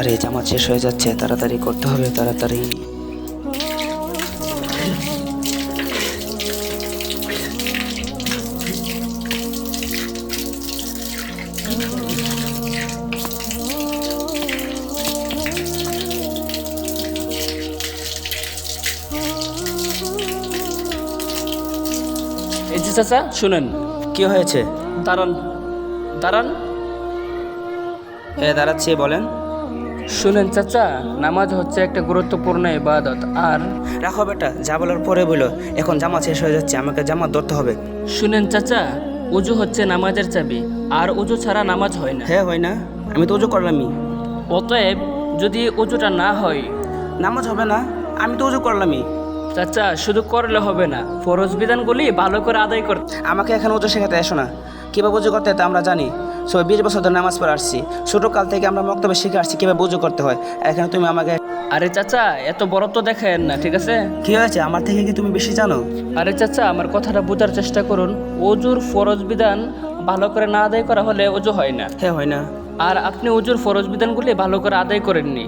আরে জামা শেষ হয়ে যাচ্ছে তাড়াতাড়ি করতে হবে তাড়াতাড়ি। এই যে চাচা শুনেন। কি হয়েছে? দাঁড়ান দাঁড়ান। এ দাঁড়াচ্ছি বলেন। শুনেন চাচা নামাজ হচ্ছে একটা গুরুত্বপূর্ণ ইবাদত আর রাখো বেটা যা বলার পরে বলো। এখন জামা শেষ হয়ে যাচ্ছে আমাকে জামা ধরতে হবে। শুনেন চাচা উজু হচ্ছে নামাজের চাবি আর উজু ছাড়া নামাজ হয় না। হ্যাঁ হয় না। আমি তো উজু করলামই। অতএব যদি উজুটা না হয় নামাজ হবে না আমি তো উজু করলামই। চাচা শুধু করলে হবে না ফরজ বিধানগুলি ভালো করে আদায় করতে। আমাকে এখন উজু শেখাতে এসো না। কীভাবে উজু করতে তা আমরা জানি। সো বিশ বছর ধরে নামাজ পড়ে আসছি। ছোটো কাল থেকে আমরা মক্তবে শিখে আসছি কীভাবে উজু করতে হয়। এখানে তুমি আমাকে আরে চাচা এত বড় তো দেখেন না ঠিক আছে? কী হয়েছে? আমার থেকে কি তুমি বেশি জানো? আরে চাচা আমার কথাটা বোঝার চেষ্টা করুন। অজুর ফরজ বিধান ভালো করে না আদায় করা হলে অজু হয় না। হ্যাঁ হয় না। আর আপনি অজুর ফরজ বিধানগুলি ভালো করে আদায় করেননি।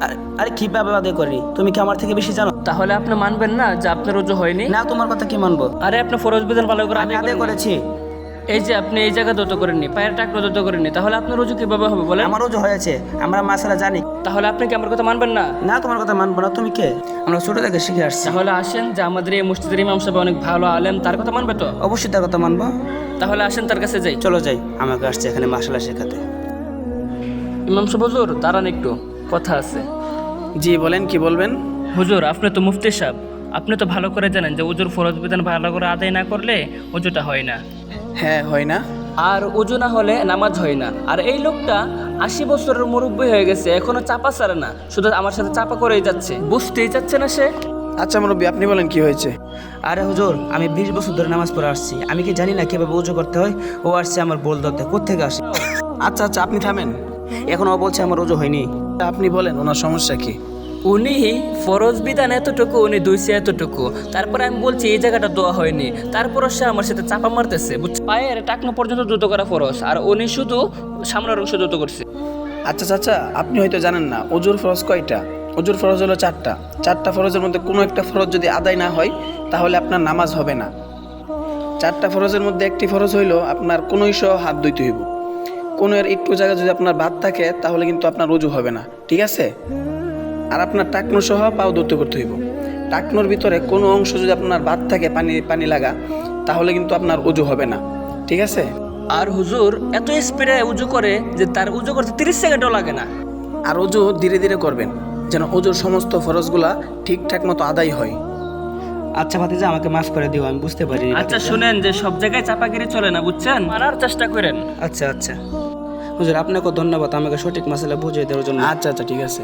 আরে- আরে কীভাবে আদায় করি তুমি কি আমার থেকে বেশি জানো? তাহলে আপনি মানবেন না যে আপনার অজু হয়নি? না তোমার কথা কি মানবো? আরে আপনি ফরজ বিধান ভালো করে আমি আদায় করেছি। এই যে আপনি এই জায়গা দত করেননি পায়ের টাকরা দত করেননি তাহলে আপনার অজু কীভাবে হবে বলেন? আমার উজু হয়েছে আমরা মাসালা জানি। তাহলে আপনি কি আমার কথা মানবেন না? না তোমার কথা মানবো না তুমি কে? আমরা ছোট থেকে শিখে আসছি। তাহলে আসেন যে আমাদের এই মসজিদের ইমাম সাহেব অনেক ভালো আলেম তার কথা মানবে তো? অবশ্যই তার কথা মানবো। তাহলে আসেন তার কাছে যাই। চলো যাই আমাকে আসছে এখানে মাসালা শেখাতে। ইমাম সাহেব হুজুর দাঁড়ান একটু। কথা আছে। জি বলেন কি বলবেন? হুজুর আপনি তো মুফতি সাহেব। আপনি তো ভালো করে জানেন যে উজুর ফরজ বিধান ভালো করে আদায় না করলে উজুটা হয় না। হ্যাঁ হয় না। আর উজু না হলে নামাজ হয় না। আর এই লোকটা আশি বছরের মুরব্বী হয়ে গেছে এখনও চাপা ছাড়ে না। শুধু আমার সাথে চাপা করেই যাচ্ছে। বুঝতেই যাচ্ছে না সে। আচ্ছা মুরব্বী আপনি বলেন কি হয়েছে? আরে হুজুর আমি বিশ বছর ধরে নামাজ পড়ে আসছি। আমি কি জানি না কীভাবে উজু করতে হয়? ও আসছে আমার বল ধরতে। কোথেকে আসে? আচ্ছা আচ্ছা আপনি থামেন। এখন ও বলছে আমার উজু হয়নি। আপনি বলেন ওনার সমস্যা কি? উনি ফরজ বিধান এতটুকু উনি দুইছে এতটুকু। তারপরে আমি বলছি এই জায়গাটা দোয়া হয়নি। তারপরও সে আমার সাথে চাপা মারতেছে বুঝছ? পায়ের টাকনো পর্যন্ত দ্রুত করা ফরজ আর উনি শুধু সামনের অংশ দ্রুত করছে। আচ্ছা চাচা আপনি হয়তো জানেন না অজুর ফরজ কয়টা? অজুর ফরজ হলো চারটা। চারটা ফরজের মধ্যে কোনো একটা ফরজ যদি আদায় না হয় তাহলে আপনার নামাজ হবে না। চারটা ফরজের মধ্যে একটি ফরজ হইল আপনার কোনোই সহ হাত ধুইতে হইব। কোনো এর একটু জায়গায় যদি আপনার বাদ থাকে তাহলে কিন্তু আপনার অজু হবে না। ঠিক আছে? আর আপনার টাকনো সহ পাও ধরতে করতে হইব। টাকনোর ভিতরে কোনো অংশ যদি আপনার বাদ থাকে পানি পানি লাগা তাহলে কিন্তু আপনার উজু হবে না। ঠিক আছে? আর হুজুর এত স্পিডে উজু করে যে তার উজু করতে তিরিশ সেকেন্ডও লাগে না। আর অজু ধীরে ধীরে করবেন যেন অজুর সমস্ত ফরজগুলা ঠিকঠাক মতো আদায় হয়। আচ্ছা ভাতিজা আমাকে মাফ করে দিও আমি বুঝতে পারি আচ্ছা শুনেন যে সব জায়গায় চাপাগিরি চলে না বুঝছেন? মানার চেষ্টা করেন। আচ্ছা আচ্ছা। হুজুর আপনাকে ধন্যবাদ আমাকে সঠিক মশলা বুঝিয়ে দেওয়ার জন্য। আচ্ছা আচ্ছা ঠিক আছে।